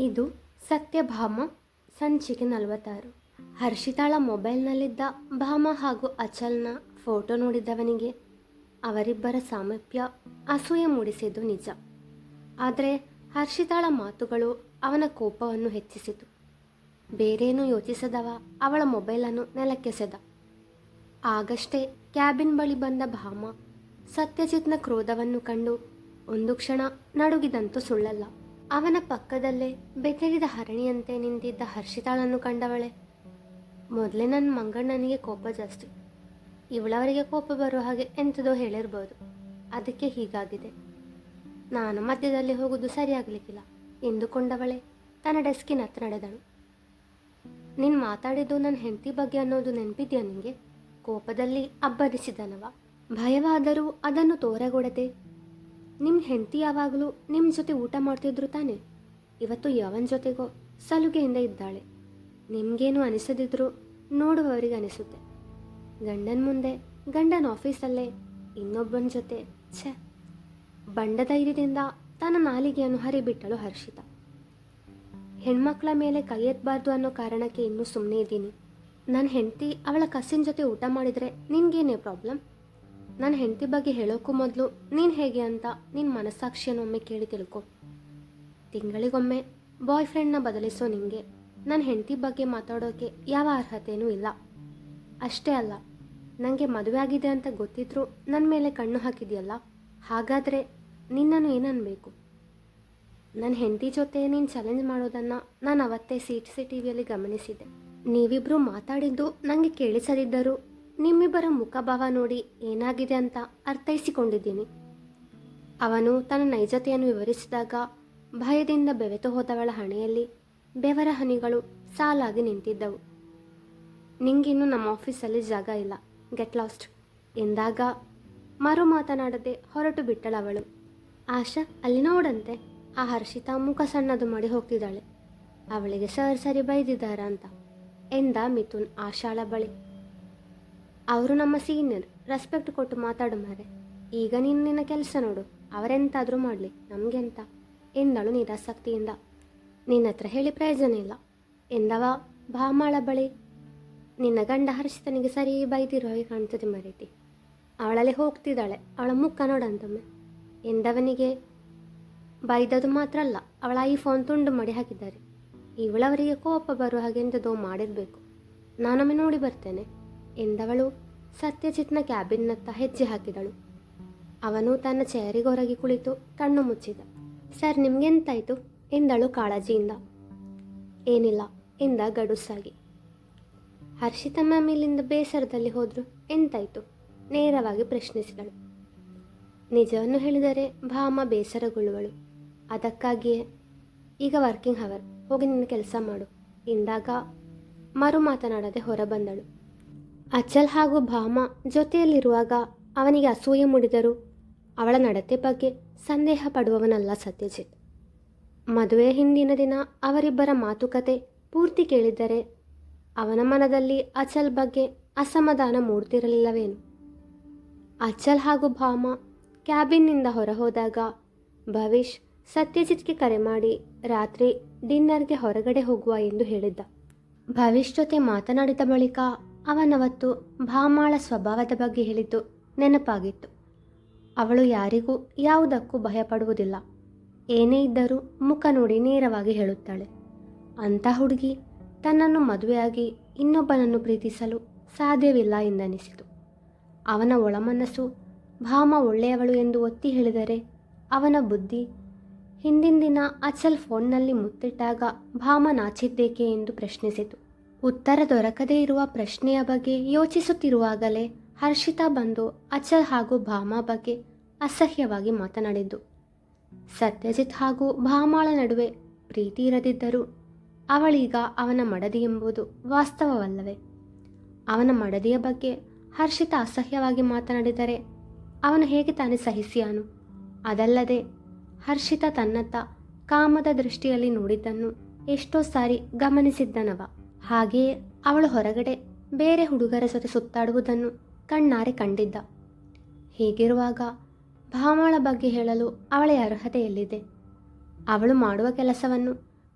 ಇದು ಸತ್ಯಭಾಮ, ಸಂಚಿಕೆ ನಲವತ್ತಾರು. ಹರ್ಷಿತಾಳ ಮೊಬೈಲ್ನಲ್ಲಿದ್ದ ಭಾಮ ಹಾಗೂ ಅಚಲ್ನ ಫೋಟೋ ನೋಡಿದವನಿಗೆ ಅವರಿಬ್ಬರ ಸಾಮೀಪ್ಯ ಅಸೂಯೆ ಮೂಡಿಸಿದ್ದು ನಿಜ. ಆದರೆ ಹರ್ಷಿತಾಳ ಮಾತುಗಳು ಅವನ ಕೋಪವನ್ನು ಹೆಚ್ಚಿಸಿತು. ಬೇರೇನೂ ಯೋಚಿಸದವ ಅವಳ ಮೊಬೈಲನ್ನು ನೆಲಕ್ಕೆಸೆದ ಆಗಷ್ಟೇ ಕ್ಯಾಬಿನ್ ಬಳಿ ಬಂದ ಭಾಮ ಸತ್ಯಜಿತ್ನ ಕ್ರೋಧವನ್ನು ಕಂಡು ಒಂದು ಕ್ಷಣ ನಡುಗಿದಂತೂ ಸುಳ್ಳಲ್ಲ. ಅವನ ಪಕ್ಕದಲ್ಲೇ ಬೆದರಿದ ಹರಣಿಯಂತೆ ನಿಂತಿದ್ದ ಹರ್ಷಿತಾಳನ್ನು ಕಂಡವಳೆ, ಮೊದಲೇ ನನ್ನ ಮಂಗಣ್ಣನಿಗೆ ಕೋಪ ಜಾಸ್ತಿ. ಇವಳವರಿಗೆ ಕೋಪ ಬರೋ ಹಾಗೆ ಎಂಥದೋ ಹೇಳಿರ್ಬೋದು. ಅದಕ್ಕೆ ಹೀಗಾಗಿದೆ. ನಾನು ಮಧ್ಯದಲ್ಲಿ ಹೋಗುವುದು ಸರಿಯಾಗಲಿಕ್ಕಿಲ್ಲ. ಎಂದುಕೊಂಡವಳೆ ತನ್ನ ಡೆಸ್ಕಿನ ಹತ್ರ ನಡೆದಳು. ನೀನು ಮಾತಾಡಿದ್ದು ನನ್ನ ಹೆಂಡತಿ ಬಗ್ಗೆ ಅನ್ನೋದು ನೆನಪಿದ್ಯಾ ನಿನಗೆ ಕೋಪದಲ್ಲಿ ಅಬ್ಬರಿಸಿದನವ. ಭಯವಾದರೂ ಅದನ್ನು ತೋರಗೊಡದೆ ನಿಮ್ಮ ಹೆಂಡತಿ ಯಾವಾಗಲೂ ನಿಮ್ಮ ಜೊತೆ ಊಟ ಮಾಡ್ತಿದ್ರು ತಾನೆ? ಇವತ್ತು ಯವನ್ ಜೊತೆಗೋ ಸಲುಗೆಯಿಂದ ಇದ್ದಾಳೆ. ನಿಮಗೇನು ಅನಿಸದಿದ್ರು ನೋಡುವವರಿಗೆ ಅನಿಸುತ್ತೆ. ಗಂಡನ ಮುಂದೆ ಗಂಡನ ಆಫೀಸಲ್ಲೇ ಇನ್ನೊಬ್ಬನ ಜೊತೆ, ಛೆ. ಬಂಡ ಧೈರ್ಯದಿಂದ ತನ್ನ ನಾಲಿಗೆಯನ್ನು ಹರಿಬಿಟ್ಟಳು ಹರ್ಷಿತ. ಹೆಣ್ಮಕ್ಳ ಮೇಲೆ ಕೈ ಎತ್ತಬಾರ್ದು ಅನ್ನೋ ಕಾರಣಕ್ಕೆ ಇನ್ನೂ ಸುಮ್ಮನೆ ಇದ್ದೀನಿ. ನನ್ನ ಹೆಂಡತಿ ಅವಳ ಕಸಿನ ಜೊತೆ ಊಟ ಮಾಡಿದರೆ ನಿನ್ಗೇನೇ ಪ್ರಾಬ್ಲಮ್ ನನ್ನ ಹೆಂಡತಿ ಬಗ್ಗೆ ಹೇಳೋಕ್ಕೂ ಮೊದಲು ನೀನು ಹೇಗೆ ಅಂತ ನಿನ್ನ ಮನಸ್ಸಾಕ್ಷಿಯನ್ನು ಒಮ್ಮೆ ಕೇಳಿ ತಿಳ್ಕೊ. ತಿಂಗಳಿಗೊಮ್ಮೆ ಬಾಯ್ ಫ್ರೆಂಡ್ನ ಬದಲಿಸೋ ನಿಮಗೆ ನನ್ನ ಹೆಂಡತಿ ಬಗ್ಗೆ ಮಾತಾಡೋಕ್ಕೆ ಯಾವ ಅರ್ಹತೆಯೂ ಇಲ್ಲ. ಅಷ್ಟೇ ಅಲ್ಲ ನನಗೆ ಮದುವೆ ಆಗಿದೆ ಅಂತ ಗೊತ್ತಿದ್ರೂ ನನ್ನ ಮೇಲೆ ಕಣ್ಣು ಹಾಕಿದೆಯಲ್ಲ? ಹಾಗಾದರೆ ನಿನ್ನನ್ನು ಏನನ್ನಬೇಕು ನನ್ನ ಹೆಂಡತಿ ಜೊತೆ ನೀನು ಚಾಲೆಂಜ್ ಮಾಡೋದನ್ನು ನಾನು ಅವತ್ತೇ ಸಿ ಟಿ ಸಿ ಟಿ ವಿಯಲ್ಲಿ ಗಮನಿಸಿದ್ದೆ ನೀವಿಬ್ಬರು ಮಾತಾಡಿದ್ದು ನನಗೆ ಕೇಳಿಸದಿದ್ದರೂ ನಿಮ್ಮಿಬ್ಬರ ಮುಖಭಾವ ನೋಡಿ ಏನಾಗಿದೆ ಅಂತ ಅರ್ಥೈಸಿಕೊಂಡಿದ್ದೀನಿ. ಅವನು ತನ್ನ ನೈಜತೆಯನ್ನು ವಿವರಿಸಿದಾಗ ಭಯದಿಂದ ಬೆವೆತು ಹೋದವಳ ಹಣೆಯಲ್ಲಿ ಬೆವರ ಹನಿಗಳು ಸಾಲಾಗಿ ನಿಂತಿದ್ದವು. ನಿಂಗಿನ್ನು ನಮ್ಮ ಆಫೀಸಲ್ಲಿ ಜಾಗ ಇಲ್ಲ, ಗೆಟ್ ಲಾಸ್ಟ್ ಎಂದಾಗ ಮರು ಮಾತನಾಡದೆ ಹೊರಟು ಬಿಟ್ಟಳವಳು. ಆಶಾ ಅಲ್ಲಿ ನೋಡಂತೆ ಆ ಹರ್ಷಿತಾ ಮುಖ ಸಣ್ಣದು ಮಾಡಿ ಹೋಗ್ತಿದ್ದಾಳೆ. ಅವಳಿಗೆ ಸರ್ ಸರಿ ಬೈದಿದ್ದಾರ ಅಂತ ಎಂದ ಮಿಥುನ್ ಆಶಾಳ ಬಳಿ. ಅವರು ನಮ್ಮ ಸೀನಿಯರ್ ರೆಸ್ಪೆಕ್ಟ್ ಕೊಟ್ಟು ಮಾತಾಡು ಮಾರೆ. ಈಗ ನೀನು ನಿನ್ನ ಕೆಲಸ ನೋಡು, ಅವರೆಂತಾದರೂ ಮಾಡಲಿ, ನಮಗೆಂತ? ಎಂದಳು ನಿರಾಸಕ್ತಿಯಿಂದ. ನಿನ್ನ ಹತ್ರ ಹೇಳಿ ಪ್ರಯೋಜನ ಇಲ್ಲ. ಎಂದವ ಭಾಮಾಳ ಬಳಿ. ನಿನ್ನ ಗಂಡ ಹರ್ಷಿತನಿಗೆ ಸರಿ ಬೈದಿರೋ ಹಾಗೆ ಕಾಣ್ತದೆ ಮರೀತಿ. ಅವಳಲ್ಲಿ ಹೋಗ್ತಿದ್ದಾಳೆ, ಅವಳ ಮುಖ ನೋಡಂತೊಮ್ಮೆ. ಎಂದವನಿಗೆ ಬೈದದು ಮಾತ್ರ ಅಲ್ಲ, ಅವಳ ಐಫೋನ್ ತುಂಡು ಮಾಡಿ ಹಾಕಿದ್ದಾರೆ. ಇವಳವರಿಗೆ ಕೋಪ ಬರುವ ಹಾಗೆ ಎಂತದೋ ಮಾಡಿರಬೇಕು. ನಾನೊಮ್ಮೆ ನೋಡಿ ಬರ್ತೇನೆ. ಎಂದವಳು ಸತ್ಯಜಿತ್ನ ಕ್ಯಾಬಿನ್ನತ್ತ ಹೆಜ್ಜೆ ಹಾಕಿದಳು. ಅವನು ತನ್ನ ಚೇರಿಗೆ ಹೊರಗೆ ಕುಳಿತು ಕಣ್ಣು ಮುಚ್ಚಿದ. ಸರ್ ನಿಮ್ಗೆಂತಾಯ್ತು ಎಂದಳು ಕಾಳಜಿಯಿಂದ. ಏನಿಲ್ಲ, ಎಂದ ಗಡುಸಾಗಿ ಹರ್ಷಿತಮ್ಮ ಮೇಲಿಂದ ಬೇಸರದಲ್ಲಿ ಹೋದ್ರು. ಎಂತಾಯ್ತು? ನೇರವಾಗಿ ಪ್ರಶ್ನಿಸಿದಳು. ನಿಜವನ್ನು ಹೇಳಿದರೆ ಭಾಮ ಬೇಸರಗೊಳ್ಳುವಳು. ಅದಕ್ಕಾಗಿಯೇ ಈಗ ವರ್ಕಿಂಗ್ ಹವರ್ ಹೋಗಿ ನಿನ್ನ ಕೆಲಸ ಮಾಡು. ಎಂದಾಗ ಮರು ಮಾತನಾಡದೆ ಹೊರಬಂದಳು. ಅಚಲ್ ಹಾಗೂ ಭಾಮ ಜೊತೆಯಲ್ಲಿರುವಾಗ ಅವನಿಗೆ ಅಸೂಯೆ ಮೂಡಿದರು ಅವಳ ನಡತೆ ಬಗ್ಗೆ ಸಂದೇಹ ಪಡುವವನಲ್ಲ ಸತ್ಯಜಿತ್. ಮದುವೆ ಹಿಂದಿನ ದಿನ ಅವರಿಬ್ಬರ ಮಾತುಕತೆ ಪೂರ್ತಿ ಕೇಳಿದ್ದರೆ ಅವನ ಮನದಲ್ಲಿ ಅಚಲ್ ಬಗ್ಗೆ ಅಸಮಾಧಾನ ಮೂಡ್ತಿರಲಿಲ್ಲವೇನು? ಅಚಲ್ ಹಾಗೂ ಭಾಮ ಕ್ಯಾಬಿನ್ನಿಂದ ಹೊರಹೋದಾಗ ಭವಿಷ್ ಸತ್ಯಜಿತ್ಗೆ ಕರೆ ಮಾಡಿ ರಾತ್ರಿ ಡಿನ್ನರ್ಗೆ ಹೊರಗಡೆ ಹೋಗುವ ಎಂದು ಹೇಳಿದ್ದ. ಭವಿಷ್ ಜೊತೆ ಮಾತನಾಡಿದ ಬಳಿಕ ಅವನವತ್ತು ಭಾಮಾಳ ಸ್ವಭಾವದ ಬಗ್ಗೆ ಹೇಳಿದ್ದು ನೆನಪಾಗಿತ್ತು. ಅವಳು ಯಾರಿಗೂ ಯಾವುದಕ್ಕೂ ಭಯಪಡುವುದಿಲ್ಲ. ಏನೇ ಇದ್ದರೂ ಮುಖ ನೋಡಿ ನೇರವಾಗಿ ಹೇಳುತ್ತಾಳೆ. ಅಂಥ ಹುಡುಗಿ ತನ್ನನ್ನು ಮದುವೆಯಾಗಿ ಇನ್ನೊಬ್ಬನನ್ನು ಪ್ರೀತಿಸಲು ಸಾಧ್ಯವಿಲ್ಲ ಎಂದನಿಸಿತು. ಅವನ ಒಳಮನಸ್ಸು ಭಾಮ ಒಳ್ಳೆಯವಳು ಎಂದು ಒತ್ತಿ ಹೇಳಿದರೆ ಅವನ ಬುದ್ಧಿ ಹಿಂದಿನ ದಿನ ಅಚಲ್ ಫೋನ್ನಲ್ಲಿ ಮುತ್ತಿಟ್ಟಾಗ ಭಾಮ ನಾಚಿದ್ದೇಕೆ ಎಂದು ಪ್ರಶ್ನಿಸಿತು. ಉತ್ತರ ದೊರಕದೇ ಇರುವ ಪ್ರಶ್ನೆಯ ಬಗ್ಗೆ ಯೋಚಿಸುತ್ತಿರುವಾಗಲೇ ಹರ್ಷಿತಾ ಬಂದು ಅಚಲ್ ಹಾಗೂ ಭಾಮ ಬಗ್ಗೆ ಅಸಹ್ಯವಾಗಿ ಮಾತನಾಡಿದ್ದು. ಸತ್ಯಜಿತ್ ಹಾಗೂ ಭಾಮಾಳ ನಡುವೆ ಪ್ರೀತಿ ಇರದಿದ್ದರೂ ಅವಳೀಗ ಅವನ ಮಡದಿ ಎಂಬುದು ವಾಸ್ತವವಲ್ಲವೇ? ಅವನ ಮಡದಿಯ ಬಗ್ಗೆ ಹರ್ಷಿತ ಅಸಹ್ಯವಾಗಿ ಮಾತನಾಡಿದರೆ ಅವನು ಹೇಗೆ ತಾನೇ ಸಹಿಸಿಯಾನು? ಅದಲ್ಲದೆ ಹರ್ಷಿತ ತನ್ನತ್ತ ಕಾಮದ ದೃಷ್ಟಿಯಲ್ಲಿ ನೋಡಿದ್ದನ್ನು ಎಷ್ಟೋ ಸಾರಿ ಗಮನಿಸಿದ್ದನವ. ಹಾಗೆಯೇ ಅವಳು ಹೊರಗಡೆ ಬೇರೆ ಹುಡುಗರ ಜೊತೆ ಸುತ್ತಾಡುವುದನ್ನು ಕಣ್ಣಾರೆ ಕಂಡಿದ್ದ. ಹೀಗಿರುವಾಗ ಭಾಮಾಳ ಬಗ್ಗೆ ಹೇಳಲು ಅವಳ ಅರ್ಹತೆಯಲ್ಲಿದೆ. ಅವಳು ಮಾಡುವ ಕೆಲಸವನ್ನು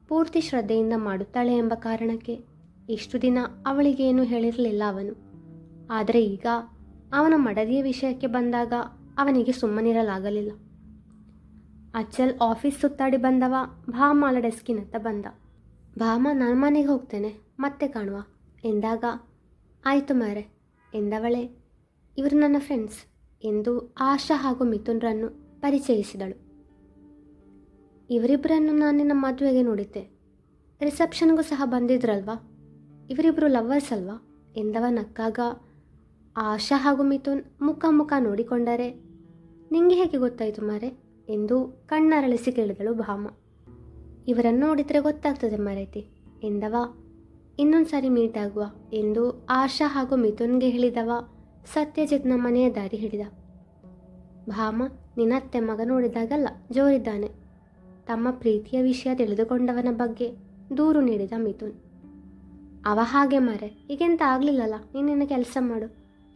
ಪೂರ್ತಿ ಶ್ರದ್ಧೆಯಿಂದ ಮಾಡುತ್ತಾಳೆ ಎಂಬ ಕಾರಣಕ್ಕೆ ಇಷ್ಟು ದಿನ ಅವಳಿಗೇನು ಹೇಳಿರಲಿಲ್ಲ ಅವನು. ಆದರೆ ಈಗ ಅವನ ಮಡದಿಯ ವಿಷಯಕ್ಕೆ ಬಂದಾಗ ಅವನಿಗೆ ಸುಮ್ಮನಿರಲಾಗಲಿಲ್ಲ. ಅಚ್ಚಲ್ ಆಫೀಸ್ ಸುತ್ತಾಡಿ ಬಂದವ ಭಾಮಾಳ ಡೆಸ್ಕಿನತ್ತ ಬಂದ. ಭಾಮ ನನ್ನ ಮನೆಗೆ ಹೋಗ್ತೇನೆ. ಮತ್ತೆ ಕಾಣುವ. ಎಂದಾಗ, ಆಯಿತು ಮಾರೆ, ಎಂದವಳೆ? ಇವರು ನನ್ನ ಫ್ರೆಂಡ್ಸ್ ಎಂದು ಆಶಾ ಹಾಗೂ ಮಿಥುನ್ರನ್ನು ಪರಿಚಯಿಸಿದಳು. ಇವರಿಬ್ಬರನ್ನು ನಾನು ನಿನ್ನ ಮದುವೆಗೆ ನೋಡಿದ್ದೆ. ರಿಸೆಪ್ಷನ್ಗೂ ಸಹ ಬಂದಿದ್ರಲ್ವಾ? ಇವರಿಬ್ಬರು ಲವ್ವರ್ಸ್ ಅಲ್ವಾ? ಎಂದವ ನಕ್ಕಾಗ. ಆಶಾ ಹಾಗೂ ಮಿಥುನ್ ಮುಖ ಮುಖ ನೋಡಿಕೊಂಡರೆ, ನಿಂಗೆ ಹೇಗೆ ಗೊತ್ತಾಯಿತು ಮಾರೆ? ಎಂದು ಕಣ್ಣರಳಿಸಿ ಕೇಳಿದಳು ಭಾಮ. ಇವರನ್ನು ನೋಡಿದರೆ ಗೊತ್ತಾಗ್ತದೆ ಮಾರೈತಿ ಎಂದವ ಇನ್ನೊಂದು ಸಾರಿ ಮೀಟ್ ಆಗುವ ಎಂದು ಆಶಾ ಹಾಗೂ ಮಿಥುನ್ಗೆ ಹೇಳಿದವ. ಸತ್ಯಜಿತ್ನ ಮನೆಯ ದಾರಿ ಹಿಡಿದ. ಭಾಮ ನಿನ್ನತ್ತೆ ಮಗ ನೋಡಿದಾಗಲ್ಲ, ಜೋರಿದ್ದಾನೆ. ತಮ್ಮ ಪ್ರೀತಿಯ ವಿಷಯ ತಿಳಿದುಕೊಂಡವನ ಬಗ್ಗೆ ದೂರು ನೀಡಿದ ಮಿಥುನ್. ಅವ ಹಾಗೆ ಮಾರೆ, ಈಗೆಂತ ಆಗಲಿಲ್ಲಲ್ಲ ನೀನಿನ ಕೆಲಸ ಮಾಡು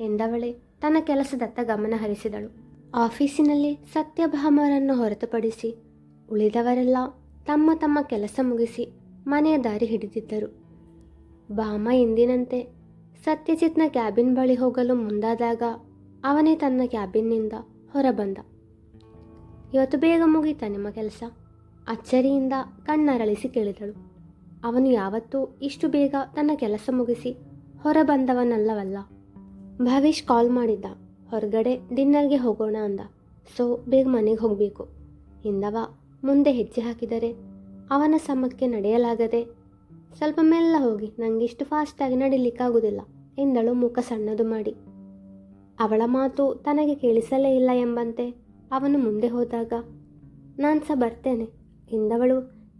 ಎಂದವಳೆ ತನ್ನ ಕೆಲಸದತ್ತ ಗಮನ ಹರಿಸಿದಳು. ಆಫೀಸಿನಲ್ಲಿ ಸತ್ಯಭಾಮರನ್ನು ಹೊರತುಪಡಿಸಿ ಉಳಿದವರೆಲ್ಲ ತಮ್ಮ ತಮ್ಮ ಕೆಲಸ ಮುಗಿಸಿ ಮನೆಯ ದಾರಿ ಹಿಡಿದಿದ್ದರು. ಭಾಮ ಎಂದಿನಂತೆ. ಸತ್ಯಜಿತ್ನ ಕ್ಯಾಬಿನ್ ಬಳಿ ಹೋಗಲು ಮುಂದಾದಾಗ ಅವನೇ ತನ್ನ ಕ್ಯಾಬಿನ್ನಿಂದ ಹೊರಬಂದ. ಇವತ್ತು ಬೇಗ ಮುಗೀತ ನಿಮ್ಮ ಕೆಲಸ? ಅಚ್ಚರಿಯಿಂದ ಕಣ್ಣರಳಿಸಿ ಕೇಳಿದಳು. ಅವನು ಯಾವತ್ತೂ ಇಷ್ಟು ಬೇಗ ತನ್ನ ಕೆಲಸ ಮುಗಿಸಿ ಹೊರಬಂದವನಲ್ಲವಲ್ಲ. ಭವೇಶ್ ಕಾಲ್ ಮಾಡಿದ್ದ. ಹೊರಗಡೆ ಡಿನ್ನರ್ಗೆ ಹೋಗೋಣ ಅಂದ. ಸೊ, ಬೇಗ ಮನೆಗೆ ಹೋಗಬೇಕು. ಹಿಂದವ ಮುಂದೆ ಹೆಜ್ಜೆ ಹಾಕಿದರೆ ಅವನ ಸಮಕ್ಕೆ ನಡೆಯಲಾಗದೆ ಸ್ವಲ್ಪ ಮೆಲ್ಲ ಹೋಗಿ ನನಗಿಷ್ಟು ಫಾಸ್ಟಾಗಿ ನಡಿಲಿಕ್ಕಾಗುವುದಿಲ್ಲ ಎಂದಳು ಮುಖ ಸಣ್ಣದು ಮಾಡಿ. ಅವಳ ಮಾತು ತನಗೆ ಕೇಳಿಸಲೇ ಇಲ್ಲ ಎಂಬಂತೆ ಅವನು ಮುಂದೆ ಹೋದಾಗ, ನಾನು ಸಹ ಬರ್ತೇನೆ, ಎಂದವಳು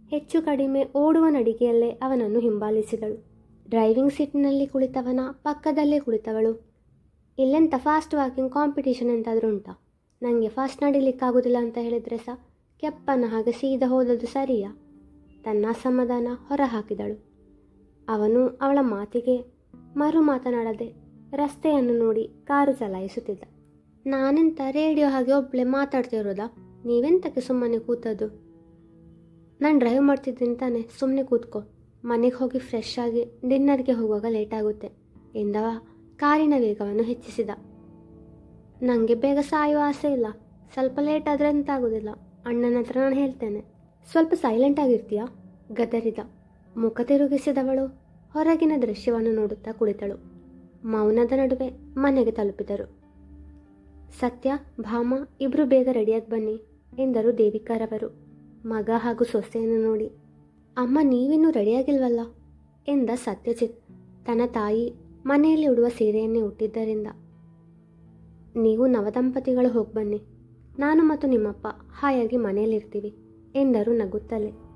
ಹೆಚ್ಚು ಕಡಿಮೆ ಓಡುವ ನಡಿಗೆಯಲ್ಲೇ ಅವನನ್ನು ಹಿಂಬಾಲಿಸಿದಳು. ಡ್ರೈವಿಂಗ್ ಸೀಟ್ನಲ್ಲಿ ಕುಳಿತವನ ಪಕ್ಕದಲ್ಲೇ ಕುಳಿತವಳು. ಇಲ್ಲೆಂಥ ಫಾಸ್ಟ್ ವಾಕಿಂಗ್ ಕಾಂಪಿಟೇಷನ್ ಎಂತಾದರೂ ಉಂಟಾ? ನನಗೆ ಫಾಸ್ಟ್ ನಡಿಲಿಕ್ಕಾಗೋದಿಲ್ಲ ಅಂತ ಹೇಳಿದರೆ ಸಹ ಕೆಪ್ಪನ ಹಾಗೆ ಸೀದಾ ಹೋದದ್ದು ಸರಿಯಾ? ತನ್ನ ಅಸಮಾಧಾನ ಹೊರಹಾಕಿದಳು. ಅವನು ಅವಳ ಮಾತಿಗೆ ಮರು ಮಾತನಾಡದೆ ರಸ್ತೆಯನ್ನು ನೋಡಿ ಕಾರು ಚಲಾಯಿಸುತ್ತಿದ್ದ. ನಾನೆಂತ ರೇಡಿಯೋ ಹಾಗೆ ಒಬ್ಬಳೆ ಮಾತಾಡ್ತಿರೋದಾ ನೀವೆಂತಕ್ಕೆ ಸುಮ್ಮನೆ ಕೂತದ್ದು? ನಾನು ಡ್ರೈವ್ ಮಾಡ್ತಿದ್ದೀನಿ ತಾನೆ ಸುಮ್ಮನೆ ಕೂತ್ಕೋ. ಮನೆಗೆ ಹೋಗಿ ಫ್ರೆಶ್ ಆಗಿ ಡಿನ್ನರ್ಗೆ ಹೋಗುವಾಗ ಲೇಟ್ ಆಗುತ್ತೆ, ಎಂದವ ಕಾರಿನ ವೇಗವನ್ನು ಹೆಚ್ಚಿಸಿದ. ನನಗೆ ಬೇಗ ಸಾಯುವ ಆಸೆ ಇಲ್ಲ, ಸ್ವಲ್ಪ ಲೇಟ್ ಆದರೆ ಎಂತ ಆಗೋದಿಲ್ಲ ಅಣ್ಣನ ಹತ್ರ ನಾನು ಹೇಳ್ತೇನೆ. ಸ್ವಲ್ಪ ಸೈಲೆಂಟ್ ಆಗಿರ್ತೀಯಾ? ಗದರಿದ. ಮುಖ ತಿರುಗಿಸಿದವಳು ಹೊರಗಿನ ದೃಶ್ಯವನ್ನು ನೋಡುತ್ತಾ ಕುಳಿತಳು. ಮೌನದ ನಡುವೆ ಮನೆಗೆ ತಲುಪಿದರು. ಸತ್ಯ, ಭಾಮ ಇಬ್ರು ಬೇಗ ರೆಡಿಯಾಗಿ ಬನ್ನಿ ಎಂದರು ದೇವಿಕಾರವರು. ಮಗ ಹಾಗೂ ಸೊಸೆಯನ್ನು ನೋಡಿ, ಅಮ್ಮ ನೀವಿನ್ನೂ ರೆಡಿಯಾಗಿಲ್ವಲ್ಲ ಎಂದ ಸತ್ಯಜಿತ್. ತನ್ನ ತಾಯಿ ಮನೆಯಲ್ಲಿ ಉಡುವ ಸೀರೆಯನ್ನೇ ಉಟ್ಟಿದ್ದರಿಂದ. ನೀವು ನವದಂಪತಿಗಳು ಹೋಗಿ ಬನ್ನಿ. ನಾನು ಮತ್ತು ನಿಮ್ಮಪ್ಪ ಹಾಯಾಗಿ ಮನೆಯಲ್ಲಿರ್ತೀವಿ ಎಂದರು ನಗುತ್ತಲೇ.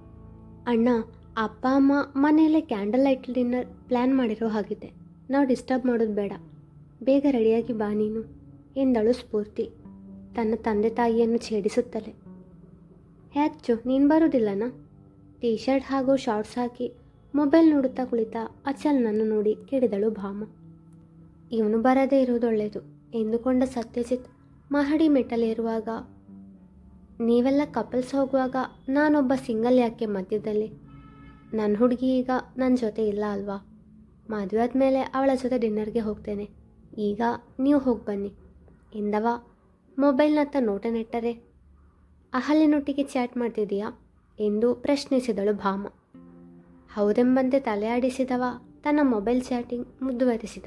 ಅಣ್ಣ, ಅಪ್ಪ, ಅಮ್ಮ ಮನೆಯಲ್ಲೇ ಕ್ಯಾಂಡಲ್ ಲೈಟ್ ಡಿನ್ನರ್ ಪ್ಲ್ಯಾನ್ ಮಾಡಿರೋ ಹಾಗಿದೆ ನಾವು ಡಿಸ್ಟರ್ಬ್ ಮಾಡೋದು ಬೇಡ. ಬೇಗ ರೆಡಿಯಾಗಿ ಬಾ ನೀನು. ಎಂದಳು ಸ್ಫೂರ್ತಿ. ತನ್ನ ತಂದೆ ತಾಯಿಯನ್ನು ಛೇಡಿಸುತ್ತಲೇ. ಹೆಚ್ಚು ನೀನು ಬರೋದಿಲ್ಲನ? ಟೀ ಶರ್ಟ್ ಹಾಗೂ ಶಾರ್ಟ್ಸ್ ಹಾಕಿ ಮೊಬೈಲ್ ನೋಡುತ್ತಾ ಕುಳಿತ ಅಚಲ್ನನ್ನು ನೋಡಿ ಕೇಳಿದಳು ಭಾಮ. ಇವನು ಬರದೇ ಇರುವುದು ಒಳ್ಳೆಯದು ಎಂದುಕೊಂಡ ಸತ್ಯಜಿತ್ ಮಹಡಿ ಮೆಟ್ಟಲೇರುವಾಗ ನೀವೆಲ್ಲ ಕಪಲ್ಸ್ ಹೋಗುವಾಗ ನಾನೊಬ್ಬ ಸಿಂಗಲ್ ಯಾಕೆ ಮಧ್ಯದಲ್ಲಿ? ನನ್ನ ಹುಡುಗಿ ಈಗ ನನ್ನ ಜೊತೆ ಇಲ್ಲ ಅಲ್ವಾ? ಮದುವೆ ಆದಮೇಲೆ ಅವಳ ಜೊತೆ ಡಿನ್ನರ್ಗೆ ಹೋಗ್ತೇನೆ. ಈಗ ನೀವು ಹೋಗಿ ಬನ್ನಿ. ಎಂದವ ಮೊಬೈಲ್ನತ್ತ ನೋಟ ನೆಟ್ಟರೆ ಅಹಲಿನೊಟ್ಟಿಗೆ ಚಾಟ್ ಮಾಡ್ತಿದೀಯಾ? ಎಂದು ಪ್ರಶ್ನಿಸಿದಳು ಭಾಮ. ಹೌದೆಂಬಂತೆ ತಲೆಯಾಡಿಸಿದವ ತನ್ನ ಮೊಬೈಲ್ ಚಾಟಿಂಗ್ ಮುಂದುವರಿಸಿದ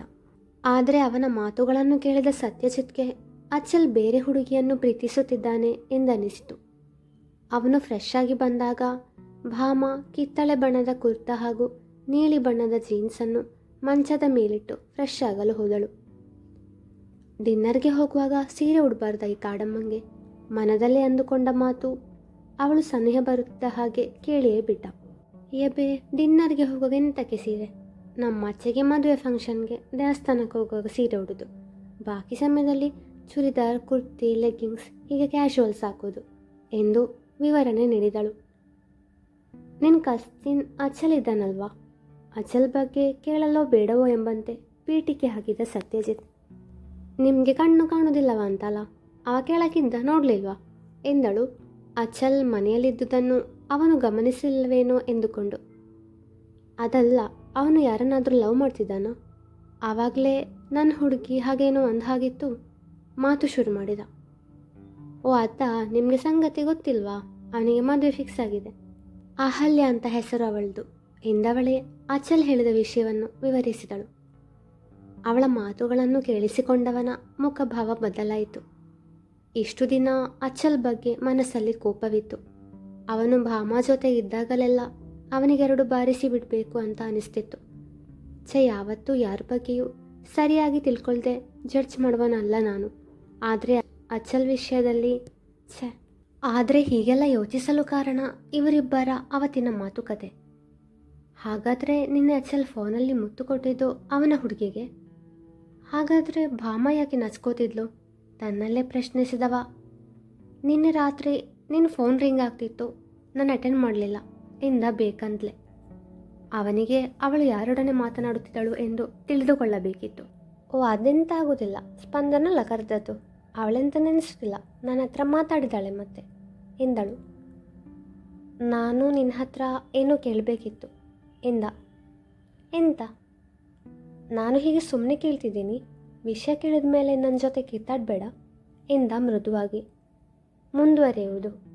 ಆದರೆ ಅವನ ಮಾತುಗಳನ್ನು ಕೇಳಿದ ಸತ್ಯಜಿತ್ಗೆ ಅಚಲ್ ಬೇರೆ ಹುಡುಗಿಯನ್ನು ಪ್ರೀತಿಸುತ್ತಿದ್ದಾನೆ ಎಂದನಿಸಿತು. ಅವನು ಫ್ರೆಶ್ ಆಗಿ ಬಂದಾಗ ಭಾಮ ಕಿತ್ತಳೆ ಬಣ್ಣದ ಕುರ್ತಾ ಹಾಗೂ ನೀಲಿ ಬಣ್ಣದ ಜೀನ್ಸನ್ನು ಮಂಚದ ಮೇಲಿಟ್ಟು ಫ್ರೆಶ್ ಆಗಲು ಹೋದಳು. ಡಿನ್ನರ್ಗೆ ಹೋಗುವಾಗ ಸೀರೆ ಉಡಬಾರ್ದ ಈ ಕಾಡಮ್ಮಂಗೆ? ಮನದಲ್ಲೇ ಅಂದುಕೊಂಡ ಮಾತು ಅವಳು ಸನಿಹ ಬರುತ್ತ ಹಾಗೆ ಕೇಳಿಯೇ ಬಿಟ್ಟ. ಎಬೆ, ಡಿನ್ನರ್ಗೆ ಹೋಗುವಾಗ ಎಂತಕ್ಕೆ ಸೀರೆ? ನಮ್ಮ ಅಚ್ಚೆಗೆ ಮದುವೆ ಫಂಕ್ಷನ್ಗೆ ದೇವಸ್ಥಾನಕ್ಕೆ ಹೋಗುವಾಗ ಸೀರೆ ಉಡೋದು. ಬಾಕಿ ಸಮಯದಲ್ಲಿ ಚೂರಿದಾರ್ ಕುರ್ತಿ ಲೆಗ್ಗಿಂಗ್ಸ್ ಹೀಗೆ ಕ್ಯಾಶುವಲ್ಸ್ ಹಾಕೋದು ಎಂದು ವಿವರಣೆ ನೀಡಿದಳು. ನಿನ್ನ ಕಸ್ತಿನ್ ಅಚಲ್ ಇದ್ದಾನಲ್ವಾ? ಅಚಲ್ ಬಗ್ಗೆ ಕೇಳಲೋ ಬೇಡವೋ ಎಂಬಂತೆ ಪೀಟಿಕೆ ಹಾಕಿದ ಸತ್ಯಜಿತ್. ನಿಮಗೆ ಕಣ್ಣು ಕಾಣುವುದಿಲ್ಲವ ಅಂತಲ್ಲ, ಅವ ಕೇಳಕ್ಕಿಂತ ನೋಡಲಿಲ್ವಾ? ಎಂದಳು. ಅಚಲ್ ಮನೆಯಲ್ಲಿದ್ದುದನ್ನು ಅವನು ಗಮನಿಸಿಲ್ಲವೇನೋ ಎಂದುಕೊಂಡು. ಅದಲ್ಲ, ಅವನು ಯಾರನ್ನಾದರೂ ಲವ್ ಮಾಡ್ತಿದ್ದಾನೋ? ಆವಾಗಲೇ ನನ್ನ ಹುಡುಗಿ ಹಾಗೇನೋ ಅಂದ ಹಾಗಿತ್ತು. ಮಾತು ಶುರು ಮಾಡಿದ. ಓ ಅತ್ತ, ನಿಮಗೆ ಸಂಗತಿ ಗೊತ್ತಿಲ್ವಾ? ಅವನಿಗೆ ಮದುವೆ ಫಿಕ್ಸ್ ಆಗಿದೆ. ಅಹಲ್ಯ ಅಂತ ಹೆಸರು ಅವಳದು. ಎಂದವಳೇ ಅಚಲ್ ಹೇಳಿದ ವಿಷಯವನ್ನು ವಿವರಿಸಿದಳು. ಅವಳ ಮಾತುಗಳನ್ನು ಕೇಳಿಸಿಕೊಂಡವನ ಮುಖಭಾವ ಬದಲಾಯಿತು. ಇಷ್ಟು ದಿನ ಅಚಲ್ ಬಗ್ಗೆ ಮನಸ್ಸಲ್ಲಿ ಕೋಪವಿತ್ತು. ಅವನು ಭಾಮ ಜೊತೆ ಇದ್ದಾಗಲೆಲ್ಲ ಅವನಿಗೆರಡು ಬಾರಿಸಿ ಬಿಡಬೇಕು ಅಂತ ಅನಿಸ್ತಿತ್ತು. ಛೆ, ಯಾವತ್ತೂ ಯಾರ ಬಗ್ಗೆಯೂ ಸರಿಯಾಗಿ ತಿಳ್ಕೊಳ್ದೆ ಜಡ್ಜ್ ಮಾಡುವನಲ್ಲ ನಾನು. ಆದರೆ ಅಚಲ್ ವಿಷಯದಲ್ಲಿ, ಛೆ, ಆದರೆ ಹೀಗೆಲ್ಲ ಯೋಚಿಸಲು ಕಾರಣ ಇವರಿಬ್ಬರ ಅವತ್ತಿನ ಮಾತುಕತೆ. ಹಾಗಾದರೆ ನಿನ್ನೆ ಅಚಲ್ ಫೋನಲ್ಲಿ ಮುತ್ತು ಕೊಟ್ಟಿದ್ದು ಅವನ ಹುಡುಗಿಗೆ? ಹಾಗಾದರೆ ಭಾಮ ಯಾಕೆ ನಚ್ಕೋತಿದ್ಲು? ತನ್ನಲ್ಲೇ ಪ್ರಶ್ನಿಸಿದವ. ನಿನ್ನೆ ರಾತ್ರಿ ನಿನ್ನ ಫೋನ್ ರಿಂಗ್ ಆಗ್ತಿತ್ತು, ನಾನು ಅಟೆಂಡ್ ಮಾಡಲಿಲ್ಲ ಇಂದ ಬೇಕಂದ್ಲೆ. ಅವನಿಗೆ ಅವಳು ಯಾರೊಡನೆ ಮಾತನಾಡುತ್ತಿದ್ದಳು ಎಂದು ತಿಳಿದುಕೊಳ್ಳಬೇಕಿತ್ತು. ಓ ಅದೆಂತ ಆಗೋದಿಲ್ಲ ಸ್ಪಂದನಲ್ಲ ಕರೆದದ್ದು ಅವಳೆಂತ ನೆನೆಸ್ತಿಲ್ಲ ನನ್ನ ಹತ್ರ ಮಾತಾಡಿದಾಳೆ ಮತ್ತೆ. ಎಂದಳು. ನಾನು ನಿನ್ನ ಹತ್ರ ಏನೋ ಕೇಳಬೇಕಿತ್ತು, ಎಂದ. ಎಂತ? ನಾನು ಹೀಗೆ ಸುಮ್ಮನೆ ಕೇಳ್ತಿದ್ದೀನಿ. ವಿಷಯ ಕೇಳಿದ ಮೇಲೆ ನನ್ನ ಜೊತೆ ಕಿತ್ತಾಡಬೇಡ, ಎಂದ ಮೃದುವಾಗಿ. ಮುಂದುವರೆಯುವುದು.